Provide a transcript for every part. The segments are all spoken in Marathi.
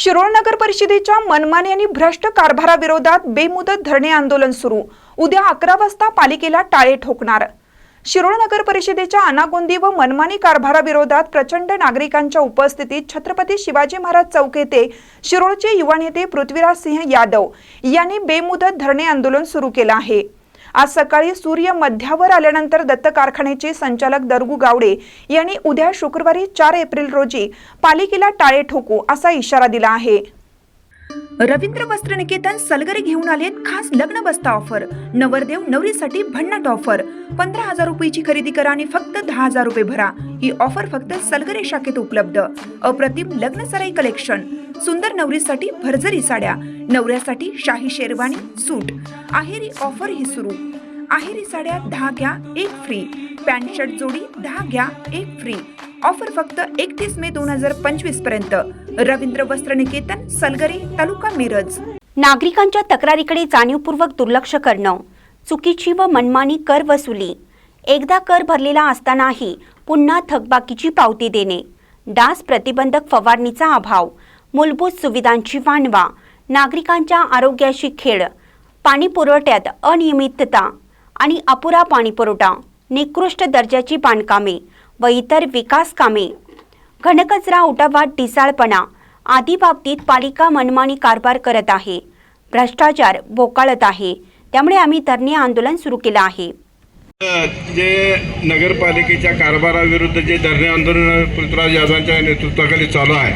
शिरोळ नगर परिषदेच्या मनमानी आणि भ्रष्ट कारभाराविरोधात बेमुदत धरणे आंदोलन सुरू. उद्या अकरा वाजता पालिकेला टाळे ठोकणार. शिरोळ नगर परिषदेच्या अनागोंदी व मनमानी कारभाराविरोधात प्रचंड नागरिकांच्या उपस्थितीत छत्रपती शिवाजी महाराज चौक येथे शिरोळचे युवा नेते पृथ्वीराज सिंह यादव यांनी बेमुदत धरणे आंदोलन सुरू केलं आहे. आज सकाळी सूर्य मध्यावर आल्यानंतर दत्त कारखान्याचे संचालक दरगू गावडे यांनी उद्या शुक्रवारी चार एप्रिल रोजी पालिकेला टाळे ठोकू असा इशारा दिला आहे. रवींद्र वस्त्र निकेतन सलगरे घेऊन आलेत खास लग्न बस्ता ऑफर. नवरदेव नवरीसाठी भन्नाट ऑफर. पंधरा हजार रुपयाची खरेदी करा आणि फक्त दहा हजार रुपये भरा. ही ऑफर फक्त सलगरे शाखेत उपलब्ध. अप्रतिम लग्न सराई कलेक्शन. सुंदर नवरीसाठी भरजरी साड्या नवऱ्यासाठी शाही शेरवानी सूट. आहेरी ऑफर ही सुरू. आहेरी साड्या दहा घ्या एक फ्री पॅन्ट शर्ट जोडी दहा घ्या एक फ्री ऑफर फक्त एकतीस मे दोन हजार पंचवीसपर्यंत. रवींद्र वस्त्र निकेतन सलगरे तालुका मिरज. नागरिकांच्या तक्रारीकडे जाणीवपूर्वक दुर्लक्ष करणं चुकीची व मनमानी कर वसुली. एकदा कर भरलेला असतानाही पुन्हा थकबाकीची पावती देणे. डास प्रतिबंधक फवारणीचा अभाव. मूलभूत सुविधांची वाणवा नागरिकांच्या आरोग्याशी खेळ पाणी पुरवठ्यात अनियमितता आणि अपुरा पाणीपुरवठा निकृष्ट दर्जाची बांधकामे व इतर विकास कामे. घनकचरा उठावा ढिसाळपणा आदी बाबतीत पालिका मनमानी कारभार करत आहे. भ्रष्टाचार बोकाळत आहे. त्यामुळे आम्ही धरणे आंदोलन सुरू केलं आहे. जे नगरपालिकेच्या कारभाराविरुद्ध जे धरणे आंदोलन पृथ्वीराज यादवांच्या नेतृत्वाखाली चालू आहे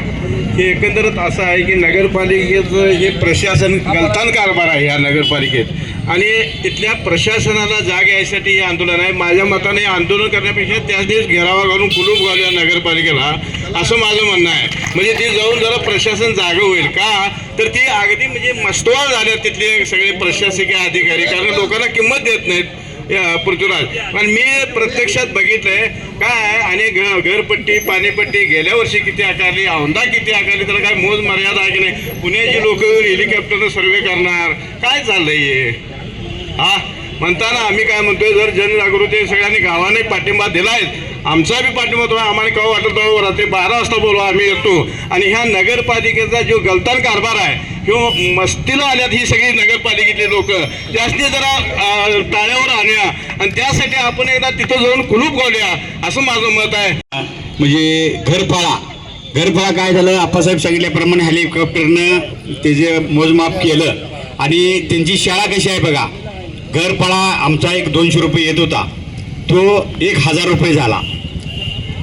हे एकंदरच असं आहे की नगरपालिकेचं हे प्रशासन गलतान कारभार आहे या नगरपालिकेत. आणि इथल्या प्रशासनाला जाग यायसाठी हे आंदोलन आहे. माझ्या मताने हे आंदोलन करण्यापेक्षा त्याच दिवस घेरावा घालून कुलूप घालूया नगरपालिकेला असं माझं म्हणणं आहे. म्हणजे ती जाऊन जरा प्रशासन जागं होईल का? तर ती अगदी म्हणजे मस्तवाळ झाल्या तिथले सगळे प्रशासकीय अधिकारी कारण लोकांना किंमत देत नाहीत. पृथ्वीराज पण मी प्रत्यक्षात बघितलंय काय आणि घरपट्टी पाणीपट्टी गेल्या वर्षी किती आकारली औंधा किती आकारली त्याला काय मोज मर्यादा आहे की नाही? पुण्याची लोक हेलिकॉप्टरनं सर्वे करणार. काय चाललंय हा? म्हणताना आम्ही काय म्हणतोय जर जनजागृती सगळ्यांनी गावाने पाठिंबा दिलाय आमचा बी पाठिंबा तुम्हाला आम्हाला काय वाटत रात्री बारा वाजता बोलवा आम्ही येतो. आणि ह्या नगरपालिकेचा जो गलतान कारभार आहे किंवा मस्तीला आल्यात ही सगळी नगरपालिकेतले लोक. त्यासनी जरा टाळ्यावर आणूया. आणि त्यासाठी आपण एकदा तिथं जाऊन कुलूप गावल्या असं माझं मत आहे. म्हणजे घरफाळा. घरफाळा काय झालं? आप्पासाहेब सांगितल्याप्रमाणे हेलिकॉप्टरनं त्याचे मोजमाप केलं. आणि त्यांची शाळा कशी आहे बघा? घरपाळा आमचा एक दोनशे रुपये येत होता. तो एक हजार रुपये झाला.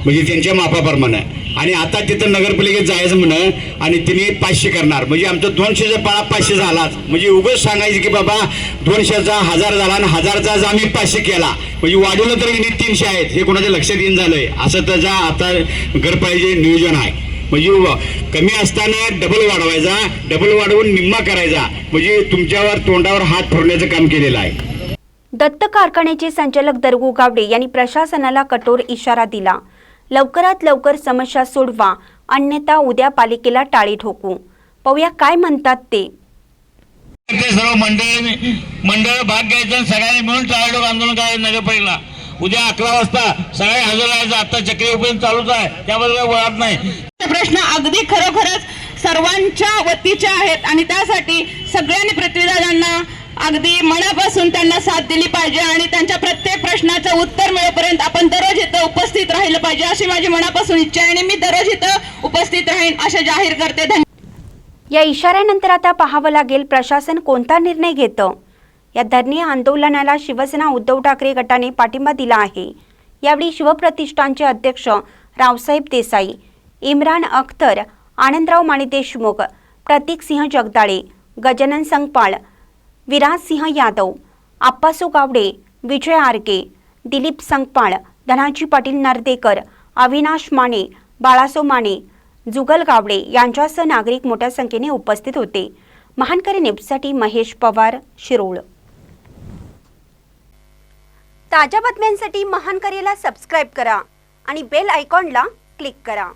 म्हणजे त्यांच्या मापाप्रमाणे. आणि आता तिथं नगरपालिकेत जायचं म्हणं आणि तिने पाचशे करणार. म्हणजे आमचं दोनशेचा पाळा पाचशे झालाच. म्हणजे उगाच सांगायचं की बाबा दोनशेचा हजार झाला आणि हजारचा जर आम्ही पाचशे केला. म्हणजे वाढवलं तर तीनशे आहेत हे कोणाच्या लक्षात येऊन झालंय. असं त्याचा आता घरपाळीचे नियोजन आहे. म्हणजे व- कमी असताना डबल वाढवायचा डबल वाढवून निम्मा करायचा. म्हणजे तुमच्यावर तोंडावर हात ठेवण्याचं काम केलेलं आहे. दत्त कारखान्याचे संचालक दरगू गावडे यांनी प्रशासनाला कठोर इशारा दिला. लवकरात लवकर समस्या सोडवा अन्यथा उद्या पालिकेला टाळी ठोकू. पाहूया काय म्हणतात ते. सर्व मंडळ मंडळ भाग घ्यायचं आणि सगळ्यांनी मिळून टाळाडोक आंदोलन करायचं नगरपालिकेला. उद्या अकरा वाजता सगळे हजर राहायचं. आता चक्री चालूच आहे. त्याबद्दल वळत नाही. प्रश्न अगदी खरोखरच सर्वांच्या वतीचे आहेत. आणि त्यासाठी सगळ्यांनी पृथ्वीराजांना अगदी मनापासून त्यांना साथ दिली पाहिजे आणि त्यांच्या प्रत्येक प्रश्नाचं उत्तर मिळेपर्यंत आपण दररोज इथं उपस्थित राहिलं पाहिजे अशी माझी मनापासून इच्छा आहे आणि मी दररोज इथं उपस्थित राहीन असे जाहीर करते. धन्यवाद या इशाऱ्यानंतर आता पाहावं लागेल प्रशासन कोणता निर्णय घेतं. या धरणे आंदोलनाला शिवसेना उद्धव ठाकरे गटाने पाठिंबा दिला आहे. यावेळी शिवप्रतिष्ठानचे अध्यक्ष रावसाहेब देसाई इम्रान अख्तर आनंदराव माने देशमुख प्रतीक सिंह जगदाळे गजानन संगपाळ विराजसिंह यादव आप्पासो गावडे विजय आरके दिलीप संगपाळ धनाजी पाटील नर्देकर अविनाश माने बाळासो माने जुगल गावडे यांच्यासह नागरिक मोठ्या संख्येने उपस्थित होते. महानकरी न्यूजसाठी महेश पवार शिरोळ. ताज्या बातम्यांसाठी महानकरीला सबस्क्राईब करा आणि बेल आयकॉनला क्लिक करा.